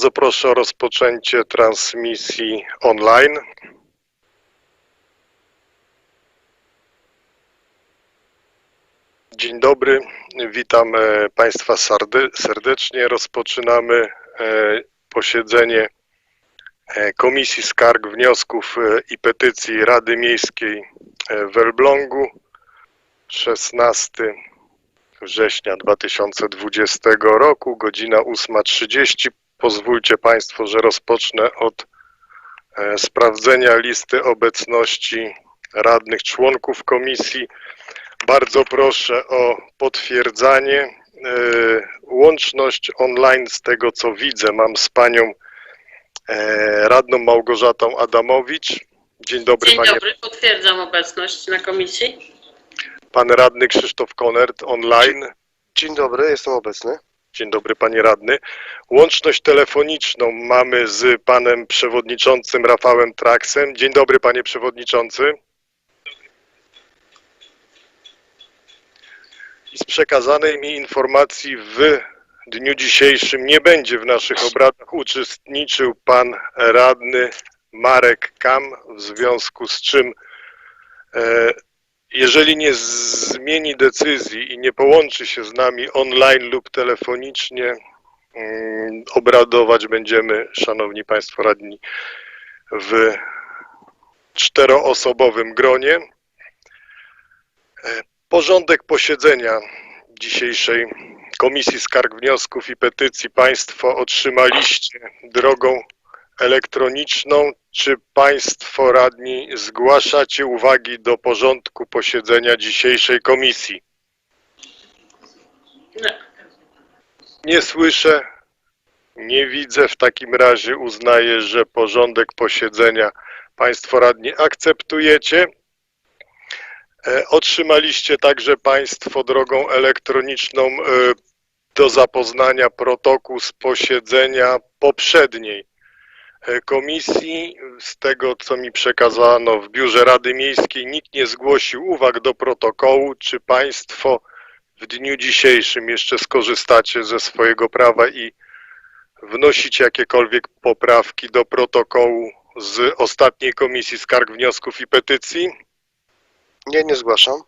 Bardzo proszę o rozpoczęcie transmisji online. Dzień dobry, witam e, Państwa serdecznie. Rozpoczynamy e, posiedzenie e, Komisji Skarg, Wniosków i Petycji Rady Miejskiej w Elblągu 16 września 2020 roku, godzina 8.30. Pozwólcie Państwo, że rozpocznę od e, sprawdzenia listy obecności radnych członków komisji. Bardzo proszę o potwierdzanie. e, Łączność online z tego co widzę mam z panią e, radną Małgorzatą Adamowicz. Dzień dobry Dzień panie. dobry, potwierdzam obecność na komisji. Pan radny Krzysztof Konert online. Dzień dobry, jestem obecny. Dzień dobry panie radny. Łączność telefoniczną mamy z panem przewodniczącym Rafałem Traksem. Dzień dobry panie przewodniczący. Z przekazanej mi informacji w dniu dzisiejszym nie będzie w naszych obradach uczestniczył pan radny Marek Kam, w związku z czym e, jeżeli nie zmieni decyzji i nie połączy się z nami online lub telefonicznie, mm, obradować będziemy, szanowni państwo radni, w czteroosobowym gronie. E, Porządek posiedzenia dzisiejszej Komisji Skarg, Wniosków i Petycji Państwo otrzymaliście drogą elektroniczną. Czy Państwo radni zgłaszacie uwagi do porządku posiedzenia dzisiejszej komisji? Nie. Nie słyszę, nie widzę. W takim razie uznaję, że porządek posiedzenia Państwo radni akceptujecie. E, Otrzymaliście także Państwo drogą elektroniczną e, do zapoznania protokół z posiedzenia poprzedniej komisji. Z tego, co mi przekazano w Biurze Rady Miejskiej, nikt nie zgłosił uwag do protokołu. Czy Państwo w dniu dzisiejszym jeszcze skorzystacie ze swojego prawa i wnosicie jakiekolwiek poprawki do protokołu z ostatniej Komisji Skarg, Wniosków i Petycji? Nie, nie zgłaszam.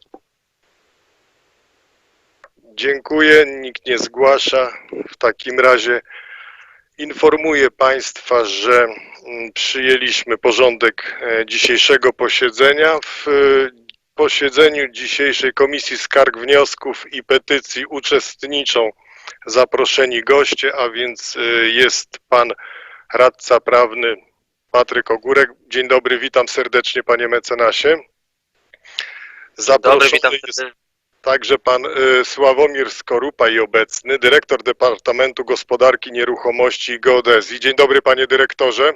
Dziękuję, nikt nie zgłasza. W takim razie informuję Państwa, że mm, przyjęliśmy porządek e, dzisiejszego posiedzenia. W e, posiedzeniu dzisiejszej Komisji Skarg, Wniosków i Petycji uczestniczą zaproszeni goście, a więc e, jest Pan radca prawny Patryk Ogórek. Dzień dobry, witam serdecznie Panie mecenasie. Dobry, Zaproszony witam jest. Także pan y, Sławomir Skorupa i obecny, dyrektor Departamentu Gospodarki Nieruchomości i Geodezji. Dzień dobry panie dyrektorze.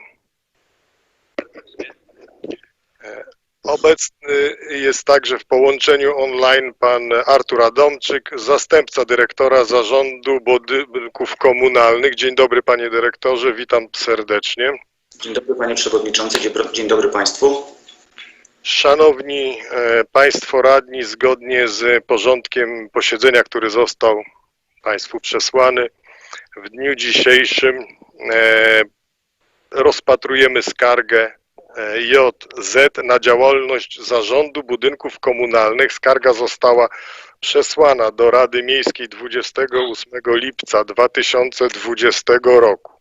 E, Obecny jest także w połączeniu online pan Artur Adomczyk, zastępca dyrektora Zarządu Budynków Komunalnych. Dzień dobry panie dyrektorze, witam serdecznie. Dzień dobry panie przewodniczący, dzień dobry- dzień dobry państwu. Szanowni e, Państwo radni, zgodnie z porządkiem posiedzenia, który został Państwu przesłany, w dniu dzisiejszym e, rozpatrujemy skargę e, JZ na działalność Zarządu Budynków Komunalnych. Skarga została przesłana do Rady Miejskiej 28 lipca 2020 roku.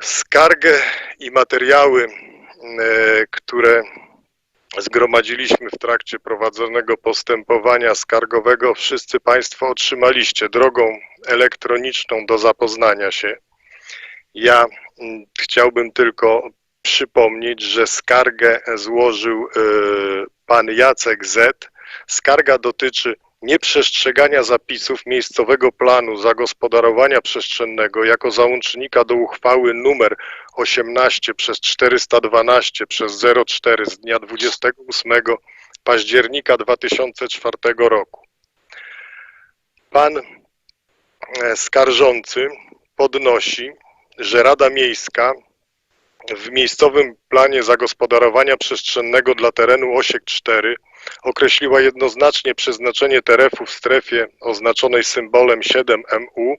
Skargę i materiały które zgromadziliśmy w trakcie prowadzonego postępowania skargowego, wszyscy Państwo otrzymaliście drogą elektroniczną do zapoznania się. Ja chciałbym tylko przypomnieć, że skargę złożył e, pan Jacek Z. Skarga dotyczy nieprzestrzegania zapisów miejscowego planu zagospodarowania przestrzennego jako załącznika do uchwały numer 18 przez 412 przez 04 z dnia 28 października 2004 roku. Pan e, skarżący podnosi, że Rada Miejska w miejscowym planie zagospodarowania przestrzennego dla terenu Osiek 4 określiła jednoznacznie przeznaczenie terefu w strefie oznaczonej symbolem 7MU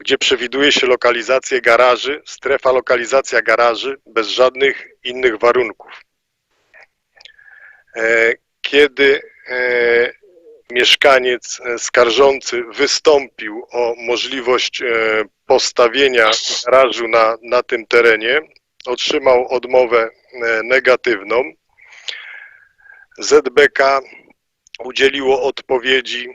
gdzie przewiduje się lokalizację garaży, strefa lokalizacja garaży bez żadnych innych warunków. E, Kiedy e, mieszkaniec skarżący wystąpił o możliwość e, postawienia garażu na, na tym terenie, otrzymał odmowę negatywną. ZBK udzieliło odpowiedzi,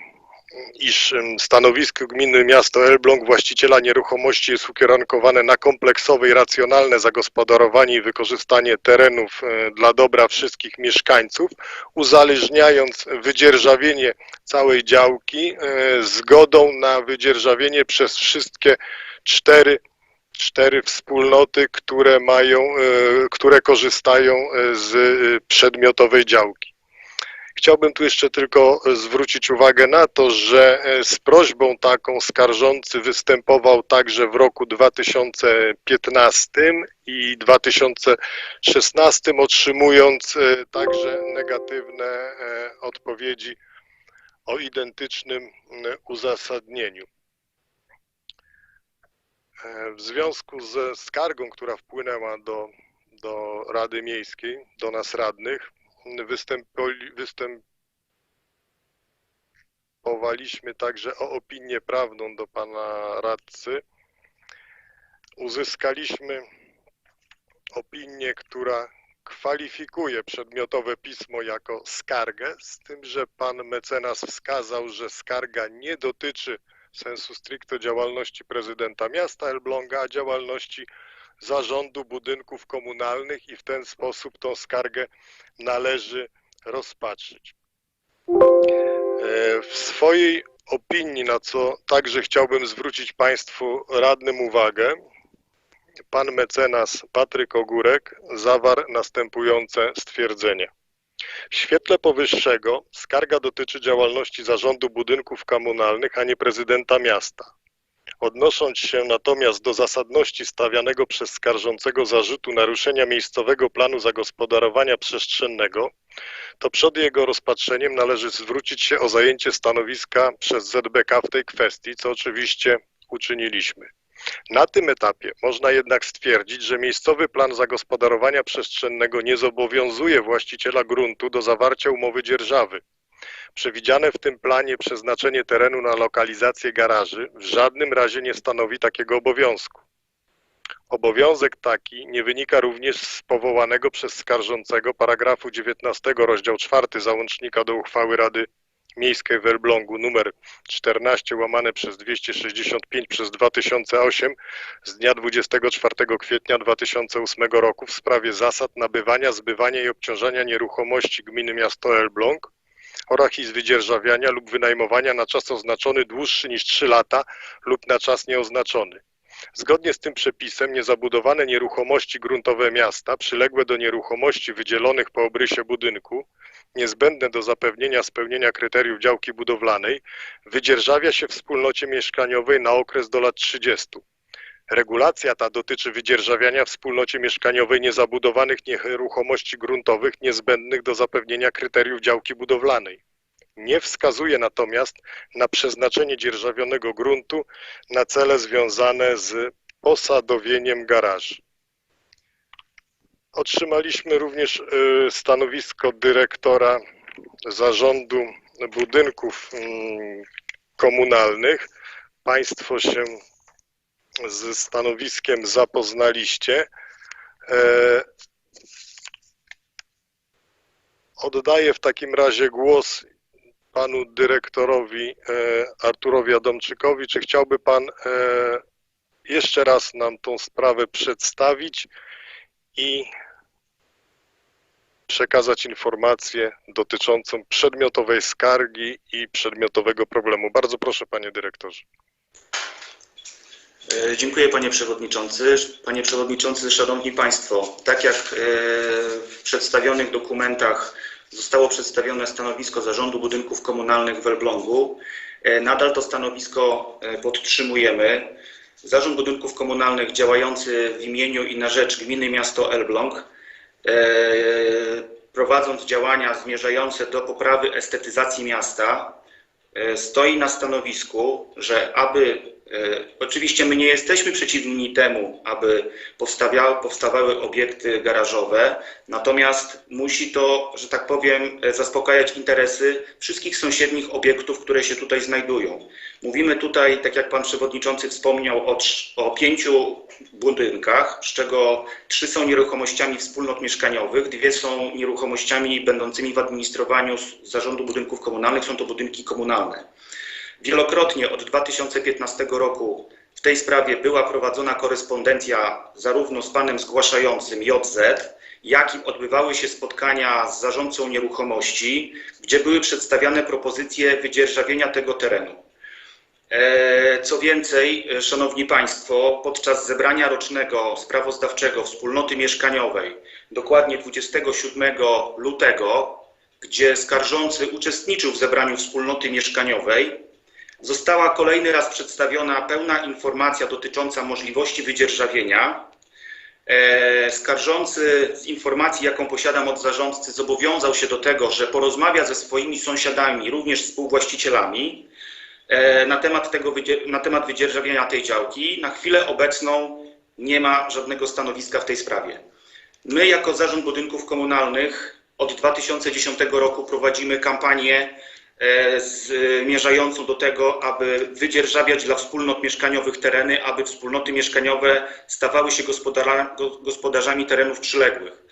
iż stanowisko gminy miasto Elbląg właściciela nieruchomości jest ukierunkowane na kompleksowe i racjonalne zagospodarowanie i wykorzystanie terenów e, dla dobra wszystkich mieszkańców, uzależniając wydzierżawienie całej działki e, zgodą na wydzierżawienie przez wszystkie cztery cztery wspólnoty, które mają, e, które korzystają z przedmiotowej działki. Chciałbym tu jeszcze tylko e, zwrócić uwagę na to, że e, z prośbą taką skarżący występował także w roku 2015 i 2016, otrzymując e, także negatywne odpowiedzi o identycznym uzasadnieniu. W związku ze skargą, która wpłynęła do, do Rady Miejskiej, do nas radnych, występowaliśmy także o opinię prawną do pana radcy. Uzyskaliśmy opinię, która kwalifikuje przedmiotowe pismo jako skargę, z tym, że pan mecenas wskazał, że skarga nie dotyczy sensu stricto działalności prezydenta miasta Elbląga, a działalności zarządu budynków komunalnych i w ten sposób tą skargę należy rozpatrzyć. E, W swojej opinii, na co także chciałbym zwrócić Państwu radnym uwagę, pan mecenas Patryk Ogórek zawarł następujące stwierdzenie. W świetle powyższego skarga dotyczy działalności zarządu budynków komunalnych, a nie prezydenta miasta. Odnosząc się natomiast do zasadności stawianego przez skarżącego zarzutu naruszenia miejscowego planu zagospodarowania przestrzennego, to przed jego rozpatrzeniem należy zwrócić się o zajęcie stanowiska przez ZBK w tej kwestii, co oczywiście uczyniliśmy. Na tym etapie można jednak stwierdzić, że miejscowy plan zagospodarowania przestrzennego nie zobowiązuje właściciela gruntu do zawarcia umowy dzierżawy. Przewidziane w tym planie przeznaczenie terenu na lokalizację garaży w żadnym razie nie stanowi takiego obowiązku. Obowiązek taki nie wynika również z powołanego przez skarżącego paragrafu 19 rozdział 4 załącznika do uchwały Rady Miejskiej w Elblągu nr 14 łamane przez 265 przez 2008 z dnia 24 kwietnia 2008 roku w sprawie zasad nabywania, zbywania i obciążania nieruchomości gminy miasto Elbląg oraz ich wydzierżawiania lub wynajmowania na czas oznaczony dłuższy niż 3 lata lub na czas nieoznaczony. Zgodnie z tym przepisem niezabudowane nieruchomości gruntowe miasta przyległe do nieruchomości wydzielonych po obrysie budynku, niezbędne do zapewnienia spełnienia kryteriów działki budowlanej, wydzierżawia się wspólnocie mieszkaniowej na okres do lat 30. Regulacja ta dotyczy wydzierżawiania wspólnocie mieszkaniowej niezabudowanych nieruchomości gruntowych niezbędnych do zapewnienia kryteriów działki budowlanej. Nie wskazuje natomiast na przeznaczenie dzierżawionego gruntu na cele związane z posadowieniem garaży. Otrzymaliśmy również y, stanowisko dyrektora zarządu budynków mm, komunalnych. Państwo się z stanowiskiem zapoznaliście. E, Oddaję w takim razie głos panu dyrektorowi e, Arturowi Adamczykowi. Czy chciałby pan e, jeszcze raz nam tą sprawę przedstawić i przekazać informację dotyczącą przedmiotowej skargi i przedmiotowego problemu? Bardzo proszę, panie dyrektorze. E, Dziękuję panie przewodniczący. Panie przewodniczący, szanowni państwo, tak jak e, w przedstawionych dokumentach zostało przedstawione stanowisko Zarządu Budynków Komunalnych w Elblągu, e, nadal to stanowisko podtrzymujemy. Zarząd Budynków Komunalnych działający w imieniu i na rzecz gminy miasto Elbląg prowadząc działania zmierzające do poprawy estetyzacji miasta, stoi na stanowisku, że aby Oczywiście my nie jesteśmy przeciwni temu, aby powstawały obiekty garażowe, natomiast musi to, że tak powiem, e, zaspokajać interesy wszystkich sąsiednich obiektów, które się tutaj znajdują. Mówimy tutaj, tak jak pan przewodniczący wspomniał, o, o pięciu budynkach, z czego trzy są nieruchomościami wspólnot mieszkaniowych, dwie są nieruchomościami będącymi w administrowaniu Zarządu Budynków Komunalnych, są to budynki komunalne. Wielokrotnie od 2015 roku w tej sprawie była prowadzona korespondencja zarówno z panem zgłaszającym JZ, jak i odbywały się spotkania z zarządcą nieruchomości, gdzie były przedstawiane propozycje wydzierżawienia tego terenu. E, Co więcej, Szanowni Państwo, podczas zebrania rocznego sprawozdawczego wspólnoty mieszkaniowej, dokładnie 27 lutego, gdzie skarżący uczestniczył w zebraniu wspólnoty mieszkaniowej, została kolejny raz przedstawiona pełna informacja dotycząca możliwości wydzierżawienia. E, Skarżący z informacji, jaką posiadam od zarządcy, zobowiązał się do tego, że porozmawia ze swoimi sąsiadami, również współwłaścicielami, e, na temat, tego, na temat wydzierżawienia tej działki. Na chwilę obecną nie ma żadnego stanowiska w tej sprawie. My, jako Zarząd Budynków Komunalnych, od 2010 roku prowadzimy kampanię zmierzającą do tego, aby wydzierżawiać dla wspólnot mieszkaniowych tereny, aby wspólnoty mieszkaniowe stawały się gospodarzami terenów przyległych.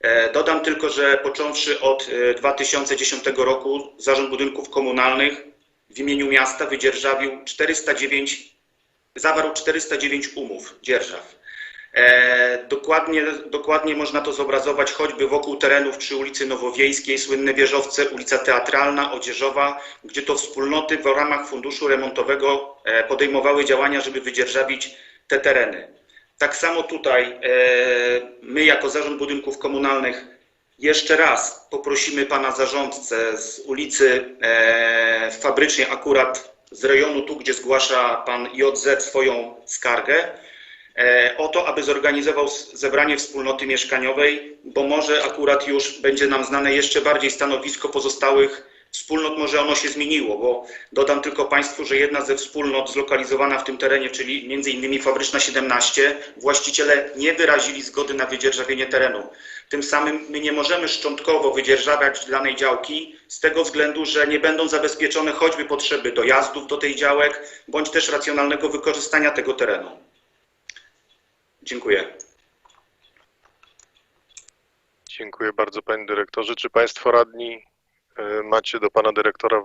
E, Dodam tylko, że począwszy od e, 2010 roku Zarząd Budynków Komunalnych w imieniu miasta wydzierżawił 409, zawarł 409 umów dzierżaw. E, dokładnie, dokładnie można to zobrazować choćby wokół terenów przy ulicy Nowowiejskiej, słynne wieżowce, ulica Teatralna, Odzieżowa, gdzie to wspólnoty w ramach funduszu remontowego e, podejmowały działania, żeby wydzierżawić te tereny. Tak samo tutaj e, my jako Zarząd Budynków Komunalnych jeszcze raz poprosimy pana zarządcę z ulicy e, Fabrycznej, akurat z rejonu tu, gdzie zgłasza pan JZ swoją skargę, o to, aby zorganizował zebranie wspólnoty mieszkaniowej, bo może akurat już będzie nam znane jeszcze bardziej stanowisko pozostałych wspólnot, może ono się zmieniło, bo dodam tylko Państwu, że jedna ze wspólnot zlokalizowana w tym terenie, czyli między innymi Fabryczna 17, właściciele nie wyrazili zgody na wydzierżawienie terenu. Tym samym my nie możemy szczątkowo wydzierżawiać danej działki z tego względu, że nie będą zabezpieczone choćby potrzeby dojazdów do tej działek, bądź też racjonalnego wykorzystania tego terenu. Dziękuję. Dziękuję bardzo panie dyrektorze. Czy państwo radni e, macie do pana dyrektora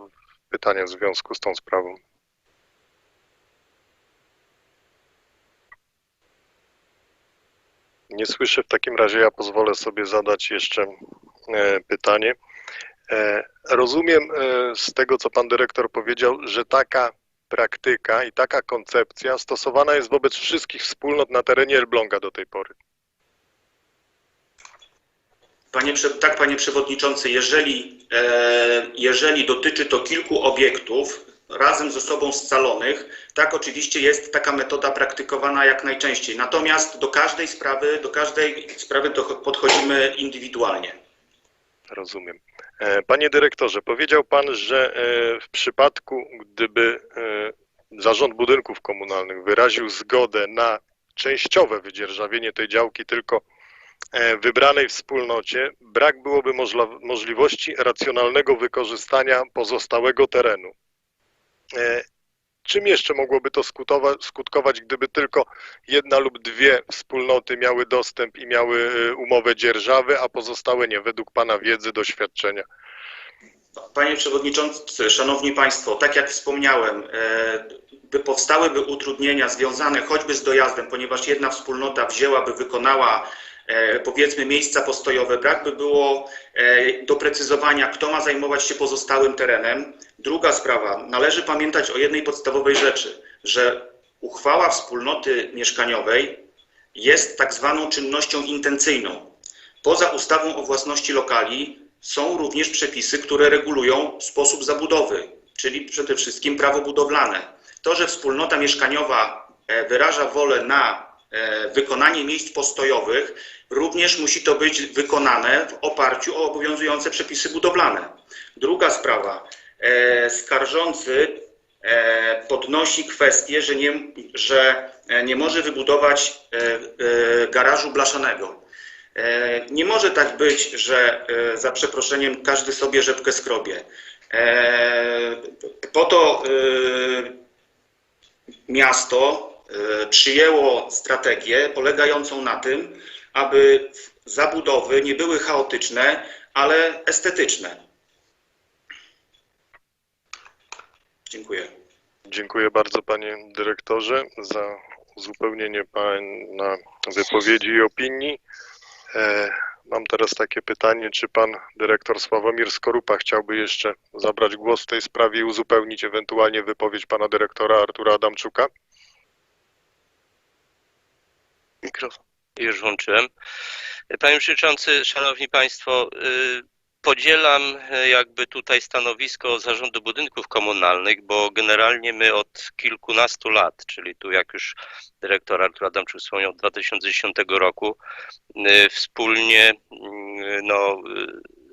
pytania w związku z tą sprawą? Nie słyszę, w takim razie ja pozwolę sobie zadać jeszcze e, pytanie. E, Rozumiem z tego, co pan dyrektor powiedział, że taka praktyka i taka koncepcja stosowana jest wobec wszystkich wspólnot na terenie Elbląga do tej pory. Panie, tak, panie przewodniczący, jeżeli, e, jeżeli dotyczy to kilku obiektów razem ze sobą scalonych, tak oczywiście jest taka metoda praktykowana jak najczęściej. Natomiast do każdej sprawy, do każdej sprawy podchodzimy indywidualnie. Rozumiem. E, Panie dyrektorze, powiedział pan, że e, w przypadku, gdyby e, Zarząd Budynków Komunalnych wyraził zgodę na częściowe wydzierżawienie tej działki tylko wybranej wspólnocie, brak byłoby możliwości racjonalnego wykorzystania pozostałego terenu. Czym jeszcze mogłoby to skutkować, gdyby tylko jedna lub dwie wspólnoty miały dostęp i miały e, umowę dzierżawy, a pozostałe nie, według Pana wiedzy, doświadczenia? Panie Przewodniczący, Szanowni Państwo, tak jak wspomniałem, e, by powstałyby utrudnienia związane choćby z dojazdem, ponieważ jedna wspólnota wzięłaby, wykonała powiedzmy miejsca postojowe, brak by było e, doprecyzowania, kto ma zajmować się pozostałym terenem. Druga sprawa, należy pamiętać o jednej podstawowej rzeczy, że uchwała wspólnoty mieszkaniowej jest tak zwaną czynnością intencyjną. Poza ustawą o własności lokali są również przepisy, które regulują sposób zabudowy, czyli przede wszystkim prawo budowlane. To, że wspólnota mieszkaniowa e, wyraża wolę na e, wykonanie miejsc postojowych, również musi to być wykonane w oparciu o obowiązujące przepisy budowlane. Druga sprawa. e, Skarżący e, podnosi kwestię, że nie, że e, nie może wybudować garażu blaszanego. Nie może tak być, że za przeproszeniem każdy sobie rzepkę skrobie. Po to miasto przyjęło strategię polegającą na tym, aby zabudowy nie były chaotyczne, ale estetyczne. Dziękuję. Dziękuję bardzo panie dyrektorze za uzupełnienie pana wypowiedzi i opinii. E, Mam teraz takie pytanie, czy pan dyrektor Sławomir Skorupa chciałby jeszcze zabrać głos w tej sprawie i uzupełnić ewentualnie wypowiedź pana dyrektora Artura Adamczuka? Mikrofon. Już włączyłem. Panie Przewodniczący, Szanowni Państwo, y, podzielam y, jakby tutaj stanowisko Zarządu Budynków Komunalnych, bo generalnie my od kilkunastu lat, czyli tu jak już dyrektor Artur Adamczuk wspomniał, od 2010 roku, y, wspólnie no,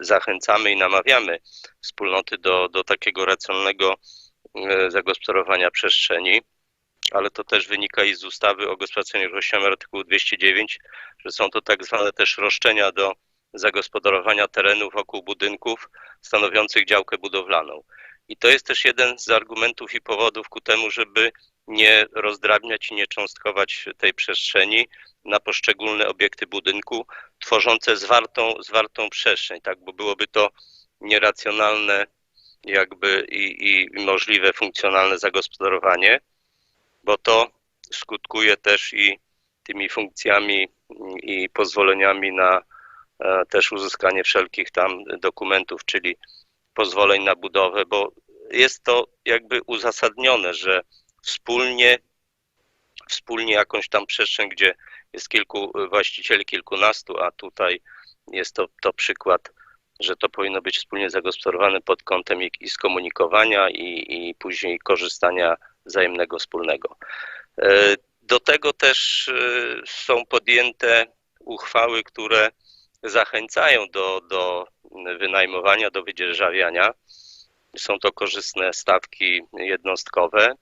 zachęcamy i namawiamy wspólnoty do, do takiego racjonalnego zagospodarowania przestrzeni ale to też wynika i z ustawy o gospodarce nieruchomościami artykułu 209, że są to tak zwane też roszczenia do zagospodarowania terenu wokół budynków stanowiących działkę budowlaną. I to jest też jeden z argumentów i powodów ku temu, żeby nie rozdrabniać i nie cząstkować tej przestrzeni na poszczególne obiekty budynku, tworzące zwartą, zwartą przestrzeń, tak, bo byłoby to nieracjonalne jakby i, i możliwe funkcjonalne zagospodarowanie bo to skutkuje też i tymi funkcjami i pozwoleniami na e, też uzyskanie wszelkich tam dokumentów, czyli pozwoleń na budowę, bo jest to jakby uzasadnione, że wspólnie, wspólnie jakąś tam przestrzeń, gdzie jest kilku właścicieli, kilkunastu, a tutaj jest to, to przykład, że to powinno być wspólnie zagospodarowane pod kątem i, i skomunikowania i, i później korzystania wzajemnego wspólnego. E, Do tego też e, są podjęte uchwały, które zachęcają do, do wynajmowania, do wydzierżawiania. Są to korzystne stawki jednostkowe,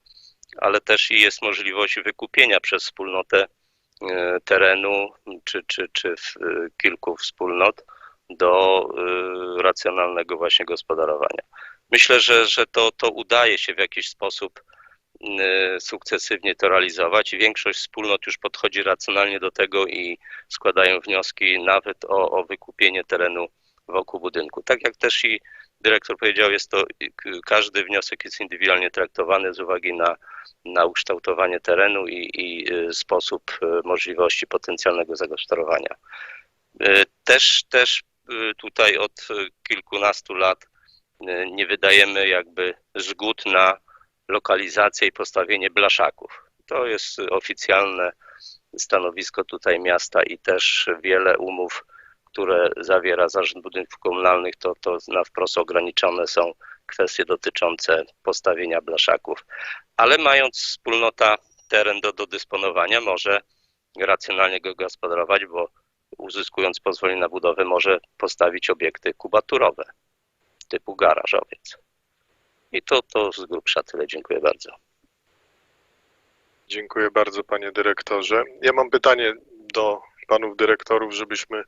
ale też i jest możliwość wykupienia przez wspólnotę e, terenu czy, czy, czy kilku wspólnot do racjonalnego właśnie gospodarowania. Myślę, że, że to, to udaje się w jakiś sposób sukcesywnie to realizować większość wspólnot już podchodzi racjonalnie do tego i składają wnioski nawet o, o wykupienie terenu wokół budynku. Tak jak też i dyrektor powiedział, jest to k- każdy wniosek jest indywidualnie traktowany z uwagi na, na ukształtowanie terenu i, i y, sposób y, możliwości potencjalnego zagospodarowania. Y, Też, też y, tutaj od y, kilkunastu lat y, nie wydajemy jakby zgód na lokalizację i postawienie blaszaków. To jest oficjalne stanowisko tutaj miasta i też wiele umów, które zawiera Zarząd Budynków Komunalnych, to, to na wprost ograniczone są kwestie dotyczące postawienia blaszaków. Ale mając wspólnota teren do, do dysponowania, może racjonalnie go gospodarować, bo uzyskując pozwolenie na budowę, może postawić obiekty kubaturowe typu garażowiec. I to, to z grubsza tyle. Dziękuję bardzo. Dziękuję bardzo panie dyrektorze. Ja mam pytanie do panów dyrektorów, żebyśmy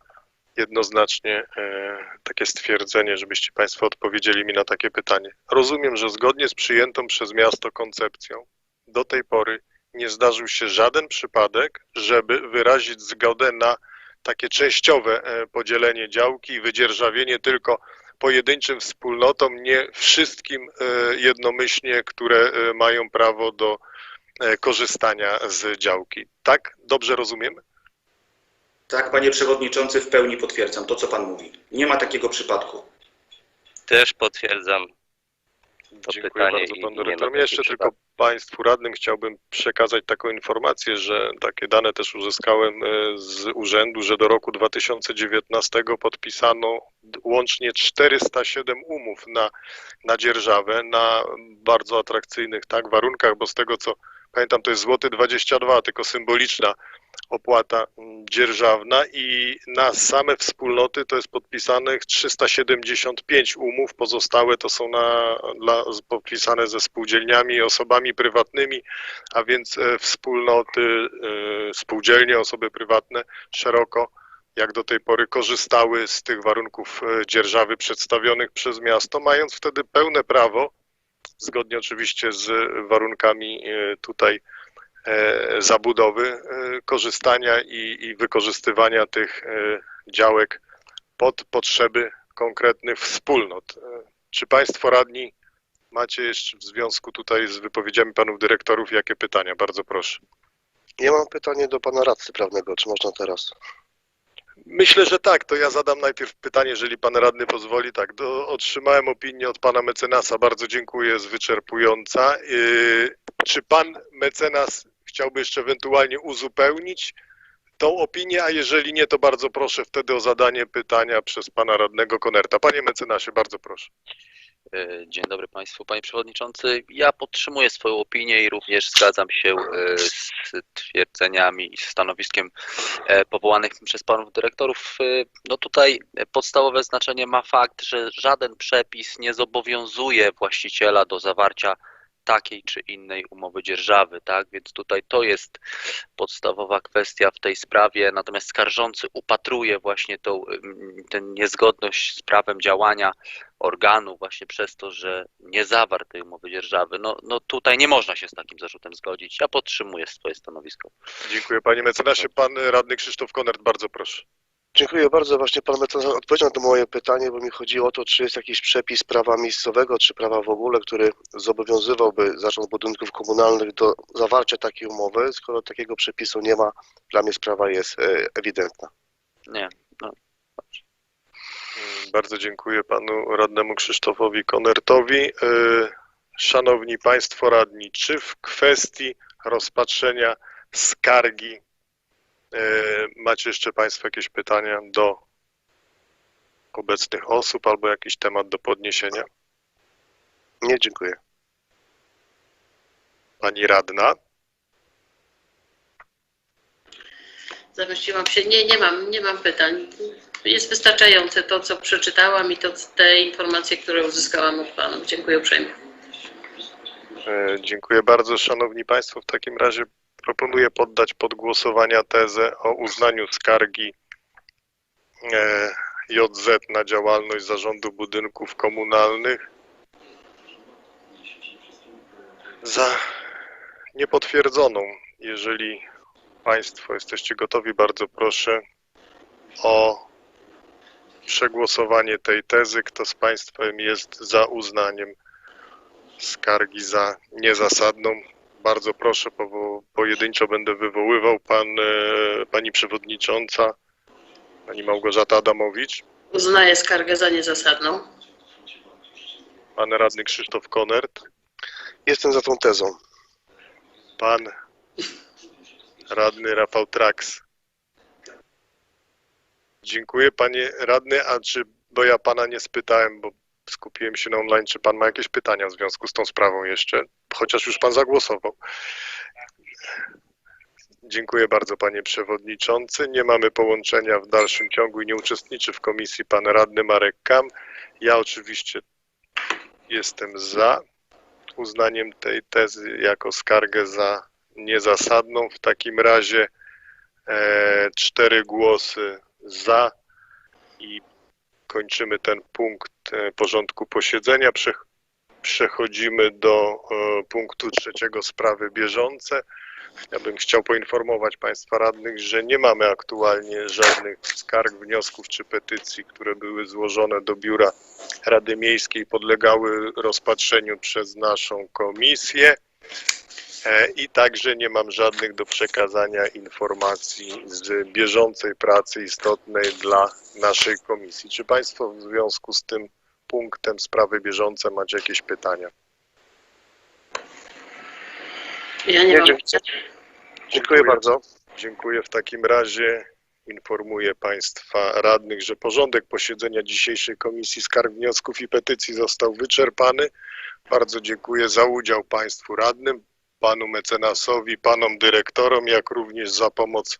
jednoznacznie e, takie stwierdzenie, żebyście państwo odpowiedzieli mi na takie pytanie. Rozumiem, że zgodnie z przyjętą przez miasto koncepcją do tej pory nie zdarzył się żaden przypadek, żeby wyrazić zgodę na takie częściowe e, podzielenie działki i wydzierżawienie tylko pojedynczym wspólnotom, nie wszystkim e, jednomyślnie, które e, mają prawo do e, korzystania z działki. Tak? Dobrze rozumiem? Tak, panie przewodniczący, w pełni potwierdzam to, co pan mówi. Nie ma takiego przypadku. Też potwierdzam to Dziękuję pytanie bardzo panu takich Jeszcze tylko. Państwu radnym chciałbym przekazać taką informację, że takie dane też uzyskałem e, z urzędu, że do roku 2019 podpisano łącznie 407 umów na, na dzierżawę na bardzo atrakcyjnych tak, warunkach, bo z tego co pamiętam to jest złoty 22, tylko symboliczna opłata mm, dzierżawna i na same wspólnoty to jest podpisanych 375 umów, pozostałe to są na, dla, podpisane ze spółdzielniami osobami prywatnymi, a więc e, wspólnoty, e, spółdzielnie, osoby prywatne szeroko jak do tej pory korzystały z tych warunków e, dzierżawy przedstawionych przez miasto, mając wtedy pełne prawo, zgodnie oczywiście z warunkami tutaj zabudowy, e, korzystania i, i wykorzystywania tych e, działek pod potrzeby konkretnych wspólnot. E, Czy Państwo radni macie jeszcze w związku tutaj z wypowiedziami panów dyrektorów jakie pytania? Bardzo proszę. Ja mam pytanie do pana radcy prawnego, czy można teraz? Myślę, że tak. To ja zadam najpierw pytanie, jeżeli pan radny pozwoli. Tak, do, otrzymałem opinię od pana mecenasa. Bardzo dziękuję, jest wyczerpująca. Yy, czy pan mecenas chciałby jeszcze ewentualnie uzupełnić tą opinię, a jeżeli nie, to bardzo proszę wtedy o zadanie pytania przez pana radnego Konerta. Panie mecenasie, bardzo proszę. E, Dzień dobry Państwu. Panie Przewodniczący, ja podtrzymuję swoją opinię i również zgadzam się e, z twierdzeniami i stanowiskiem e, powołanych przez Panów Dyrektorów. No tutaj podstawowe znaczenie ma fakt, że żaden przepis nie zobowiązuje właściciela do zawarcia takiej czy innej umowy dzierżawy, tak? Więc tutaj to jest podstawowa kwestia w tej sprawie, natomiast skarżący upatruje właśnie tą mm, tę niezgodność z prawem działania organu właśnie przez to, że nie zawarł tej umowy dzierżawy. No, no tutaj nie można się z takim zarzutem zgodzić. Ja podtrzymuję swoje stanowisko. Dziękuję panie mecenasie. Pan radny Krzysztof Konert, bardzo proszę. Dziękuję bardzo. Właśnie pan mecenas odpowiedział na to moje pytanie, bo mi chodziło o to, czy jest jakiś przepis prawa miejscowego, czy prawa w ogóle, który zobowiązywałby Zarząd Budynków Komunalnych do zawarcia takiej umowy. Skoro takiego przepisu nie ma, dla mnie sprawa jest e, ewidentna. Nie, Mm, Bardzo dziękuję panu radnemu Krzysztofowi Konertowi. E, Szanowni Państwo radni, czy w kwestii rozpatrzenia skargi macie jeszcze Państwo jakieś pytania do obecnych osób albo jakiś temat do podniesienia? Nie, dziękuję. Pani radna? Zamyśliłam się. Nie, nie mam, nie mam pytań. Jest wystarczające to, co przeczytałam i to, te informacje, które uzyskałam od panów. Dziękuję uprzejmie. E, Dziękuję bardzo. Szanowni Państwo, w takim razie proponuję poddać pod głosowania tezę o uznaniu skargi e, JZ na działalność Zarządu Budynków Komunalnych za niepotwierdzoną. Jeżeli Państwo jesteście gotowi, bardzo proszę o przegłosowanie tej tezy. Kto z Państwem jest za uznaniem skargi za niezasadną. Bardzo proszę, powo- pojedynczo będę wywoływał. Pan, e, pani przewodnicząca, pani Małgorzata Adamowicz, Uznaję skargę za niezasadną. pan radny Krzysztof Konert, Jestem za tą tezą. pan radny Rafał Traks. Dziękuję panie radny, a czy, bo ja pana nie spytałem, bo skupiłem się na online, czy pan ma jakieś pytania w związku z tą sprawą jeszcze, chociaż już pan zagłosował. Dziękuję bardzo panie przewodniczący. Nie mamy połączenia w dalszym ciągu i nie uczestniczy w komisji pan radny Marek Kam. Ja oczywiście jestem za uznaniem tej tezy jako skargę za niezasadną. W takim razie e, cztery głosy za i kończymy ten punkt e, porządku posiedzenia. Przech- Przechodzimy do e, punktu trzeciego sprawy bieżące. Ja bym chciał poinformować Państwa radnych, że nie mamy aktualnie żadnych skarg, wniosków czy petycji, które były złożone do biura Rady Miejskiej, podlegały rozpatrzeniu przez naszą komisję. E, I także nie mam żadnych do przekazania informacji z bieżącej pracy istotnej dla naszej komisji. Czy Państwo w związku z tym punktem sprawy bieżące macie jakieś pytania? Ja nie Nie, mam dziękuję. Dziękuję bardzo. Dziękuję. W takim razie informuję Państwa radnych, że porządek posiedzenia dzisiejszej Komisji Skarg, Wniosków i Petycji został wyczerpany. Bardzo dziękuję za udział Państwu radnym, Panu mecenasowi, Panom dyrektorom, jak również za pomoc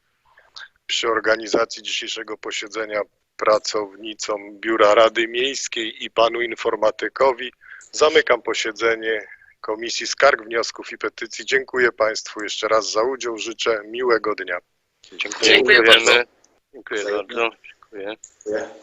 przy organizacji dzisiejszego posiedzenia pracownicom Biura Rady Miejskiej i panu informatykowi. Zamykam posiedzenie Komisji Skarg, Wniosków i Petycji. Dziękuję Państwu jeszcze raz za udział. Życzę miłego dnia. Dziękuję bardzo. Dziękuję bardzo. Dziękuję. Dziękuję.